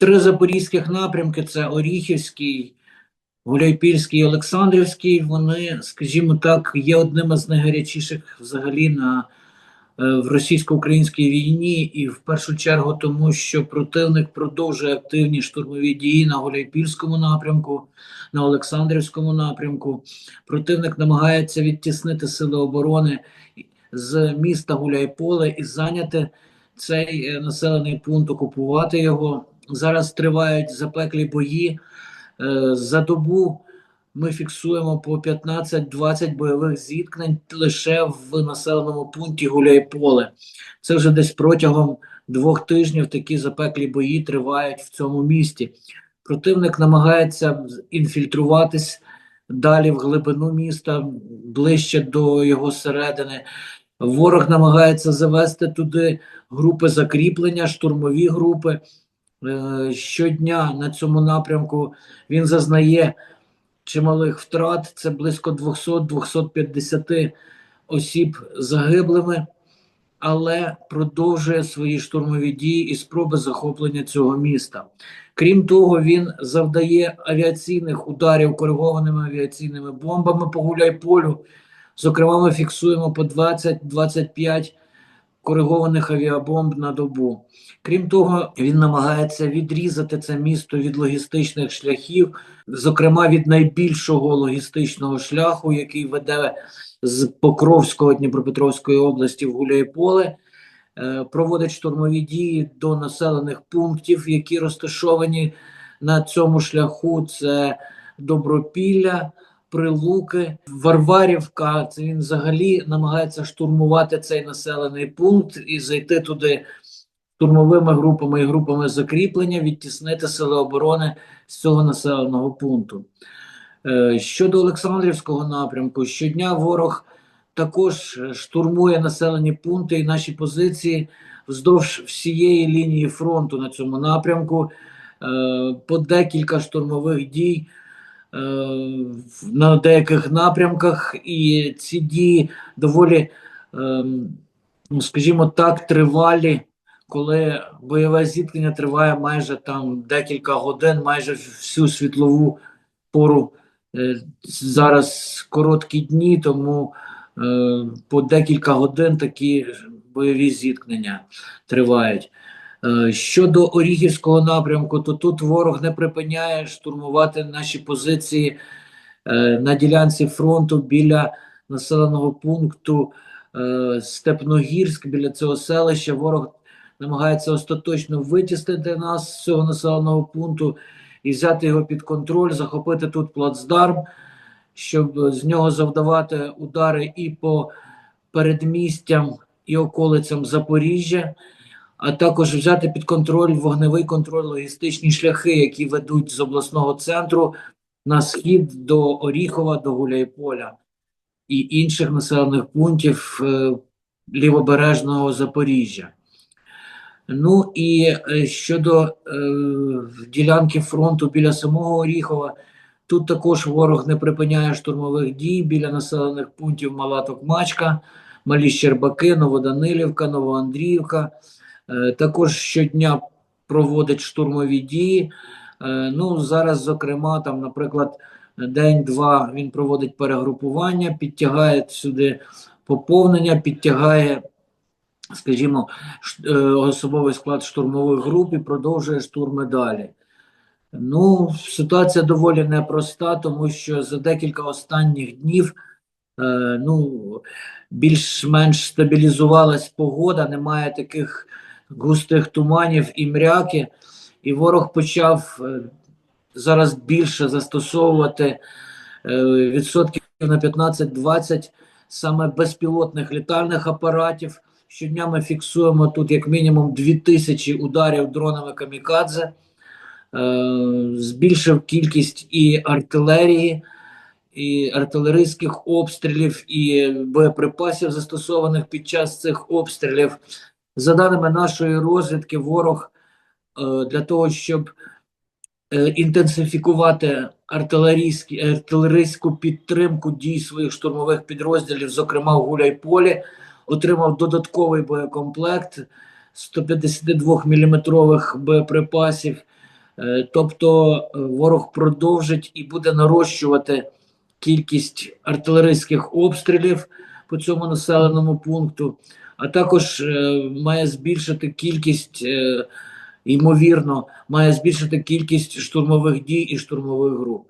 Три запорізьких напрямки: це Оріхівський, Гуляйпільський і Олександрівський. Вони, скажімо так, є одними з найгарячіших взагалі на е, в російсько-українській війні, і в першу чергу тому, що противник продовжує активні штурмові дії на Гуляйпільському напрямку, на Олександрівському напрямку. Противник намагається відтіснити сили оборони з міста Гуляйполе і зайняти цей е, населений пункт, окупувати його. Зараз тривають запеклі бої. Е, За добу ми фіксуємо по 15-20 бойових зіткнень лише в населеному пункті Гуляйполе. Це вже десь протягом двох тижнів такі запеклі бої тривають в цьому місті. Противник намагається інфільтруватись далі в глибину міста, ближче до його середини. Ворог намагається завести туди групи закріплення, штурмові групи. Е, Щодня на цьому напрямку він зазнає чималих втрат. Це близько 200-250 осіб загиблими, але продовжує свої штурмові дії і спроби захоплення цього міста. Крім того, він завдає авіаційних ударів коригованими авіаційними бомбами по Гуляйполю. Зокрема, ми фіксуємо по 20-25 коригованих авіабомб на добу. Крім того, він намагається відрізати це місто від логістичних шляхів, зокрема від найбільшого логістичного шляху, який веде з Покровського Дніпропетровської області в Гуляйполе. Е, Проводить штурмові дії до населених пунктів, які розташовані на цьому шляху. Це Добропілля, Прилуки, Варварівка. Це він взагалі намагається штурмувати цей населений пункт і зайти туди штурмовими групами і групами закріплення, відтіснити сили оборони з цього населеного пункту. Е, Щодо Олександрівського напрямку, щодня ворог також штурмує населені пункти і наші позиції вздовж всієї лінії фронту на цьому напрямку. Е, По декілька штурмових дій на деяких напрямках, і ці дії доволі, ем, ну, скажімо так, тривалі, коли бойове зіткнення триває майже там декілька годин, майже всю світлову пору. Е, Зараз короткі дні, тому е, по декілька годин такі бойові зіткнення тривають. Е, Щодо Оріхівського напрямку, то тут ворог не припиняє штурмувати наші позиції е, на ділянці фронту біля населеного пункту е, Степногірськ, біля цього селища. Ворог намагається остаточно витіснити нас з цього населеного пункту і взяти його під контроль, захопити тут плацдарм, щоб з нього завдавати удари і по передмістям і околицям Запоріжжя, а також взяти під контроль вогневий контроль логістичні шляхи, які ведуть з обласного центру на схід до Оріхова, до Гуляйполя і інших населених пунктів е, лівобережного Запоріжжя. Ну і е, щодо е, ділянки фронту біля самого Оріхова, тут також ворог не припиняє штурмових дій біля населених пунктів Мала Токмачка, Малі Щербаки, Новоданилівка, Новоандріївка. Е, також щодня проводить штурмові дії. Е, ну, зараз, зокрема, там, наприклад, день-два він проводить перегрупування, підтягає сюди поповнення, підтягає скажімо, е, особовий склад штурмових груп і продовжує штурми далі. Ну, ситуація доволі непроста, тому що за декілька останніх днів е, ну, більш-менш стабілізувалась погода, немає таких густих туманів і мряки, і ворог почав е, зараз більше застосовувати е, відсотків на 15-20 саме безпілотних літальних апаратів. Щодня ми фіксуємо тут як мінімум 2000 ударів дронами камікадзе, е, збільшив кількість і артилерії, і артилерійських обстрілів, і боєприпасів, застосованих під час цих обстрілів. За даними нашої розвідки, ворог е, для того, щоб е, інтенсифікувати артилерійську підтримку дій своїх штурмових підрозділів, зокрема в Гуляйполі, отримав додатковий боєкомплект 152 мм боєприпасів. Е, Тобто ворог продовжить і буде нарощувати кількість артилерійських обстрілів по цьому населеному пункту, а також е, має збільшити кількість, е, ймовірно, має збільшити кількість штурмових дій і штурмових груп.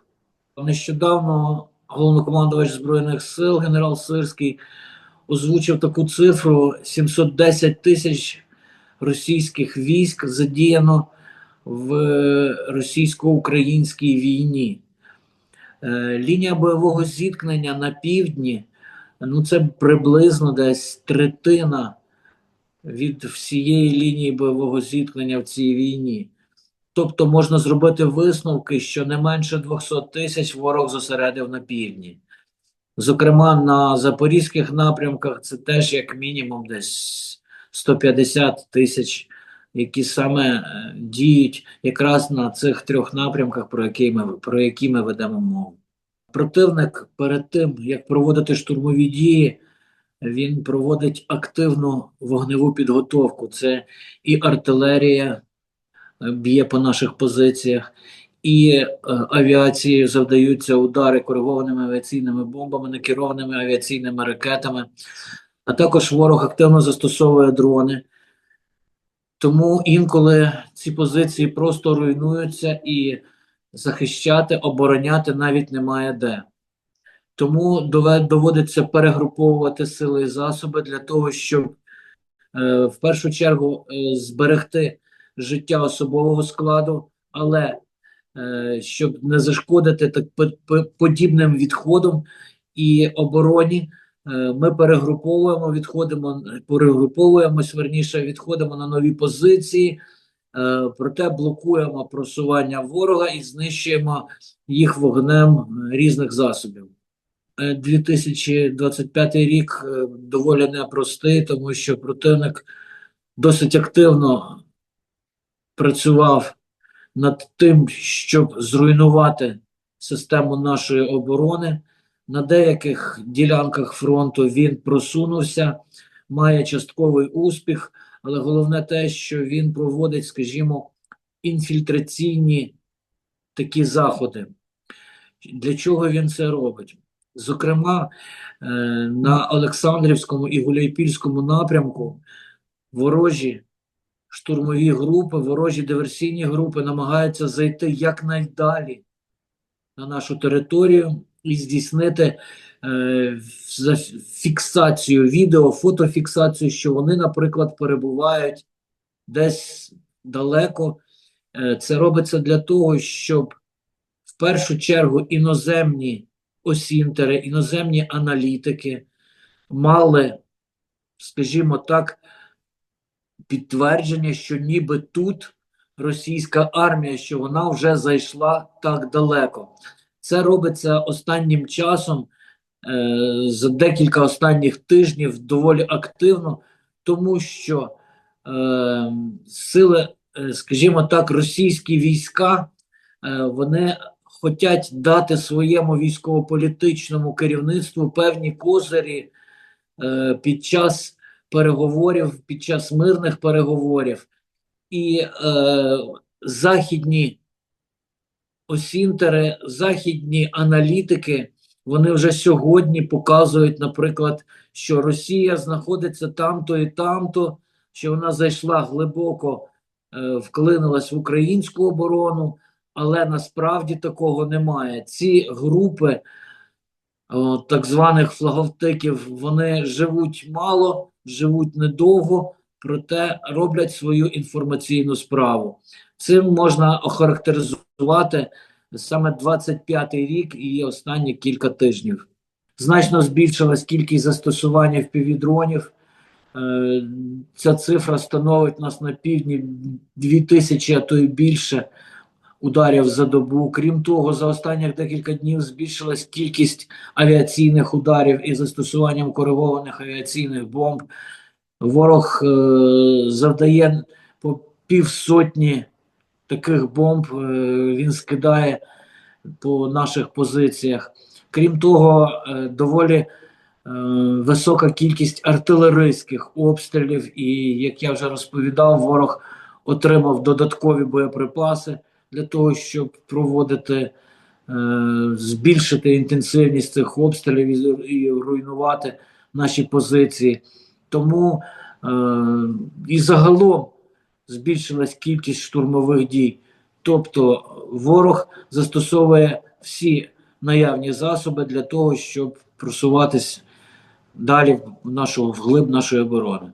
Нещодавно головнокомандувач Збройних сил генерал Сирський озвучив таку цифру: 710 тисяч російських військ задіяно в російсько-українській війні. Е, Лінія бойового зіткнення на півдні ну це приблизно десь третина від всієї лінії бойового зіткнення в цій війні. Тобто можна зробити висновки, що не менше 200 тисяч ворог зосередив на півдні. Зокрема, на запорізьких напрямках це теж як мінімум десь 150 тисяч, які саме е, діють якраз на цих трьох напрямках, про які ми, про які ми ведемо мову. Противник перед тим, як проводити штурмові дії, він проводить активну вогневу підготовку. Це і артилерія е, б'є по наших позиціях, і е, авіацією завдаються удари коригованими авіаційними бомбами, некерованими авіаційними ракетами. А також ворог активно застосовує дрони. Тому інколи ці позиції просто руйнуються і захищати, обороняти навіть немає де. Тому доводиться перегруповувати сили і засоби для того, щоб е, в першу чергу е, зберегти життя особового складу, але е, щоб не зашкодити так по- по- подібним відходом і обороні, ми перегруповуємо, відходимо, перегруповуємось, верніше, відходимо на нові позиції. Е, Проте блокуємо просування ворога і знищуємо їх вогнем е, різних засобів. Е, 2025 рік е, доволі непростий, тому що противник досить активно працював над тим, щоб зруйнувати систему нашої оборони. На деяких ділянках фронту він просунувся, має частковий успіх, але головне те, що він проводить, скажімо, інфільтраційні такі заходи. Для чого він це робить? Зокрема, е, на Олександрівському і Гуляйпільському напрямку ворожі штурмові групи, ворожі диверсійні групи намагаються зайти якнайдалі на нашу територію і здійснити е, фіксацію відео, фотофіксацію, що вони, наприклад, перебувають десь далеко. Е, Це робиться для того, щоб в першу чергу іноземні осінтери, іноземні аналітики мали, скажімо так, підтвердження, що ніби тут російська армія, що вона вже зайшла так далеко. Це робиться останнім часом, е, за декілька останніх тижнів доволі активно, тому що е, сили, е, скажімо так, російські війська, вони хочуть дати своєму військово-політичному керівництву певні козирі під час переговорів, під час мирних переговорів. І е, західні осінтери, західні аналітики, вони вже сьогодні показують, наприклад, що Росія знаходиться там-то і там-то, що вона зайшла глибоко, е, вклинилась в українську оборону, але насправді такого немає. Ці групи о, так званих флаговтиків, вони живуть мало, живуть недовго, проте роблять свою інформаційну справу. Цим можна охарактеризувати саме 25-й рік і останні кілька тижнів. Значно збільшилась кількість застосування впівдронів. Е, Ця цифра становить нас на півдні 2000, а то й більше ударів за добу. Крім того, за останніх декілька днів збільшилась кількість авіаційних ударів із застосуванням коригованих авіаційних бомб. Ворог е, завдає по півсотні таких бомб, е, він скидає по наших позиціях. Крім того, е, доволі висока кількість артилерійських обстрілів, і як я вже розповідав, ворог отримав додаткові боєприпаси, для того, щоб проводити, збільшити інтенсивність цих обстрілів і, і руйнувати наші позиції. Тому е, і загалом збільшилась кількість штурмових дій. Тобто ворог застосовує всі наявні засоби для того, щоб просуватись далі в нашу вглиб нашої оборони.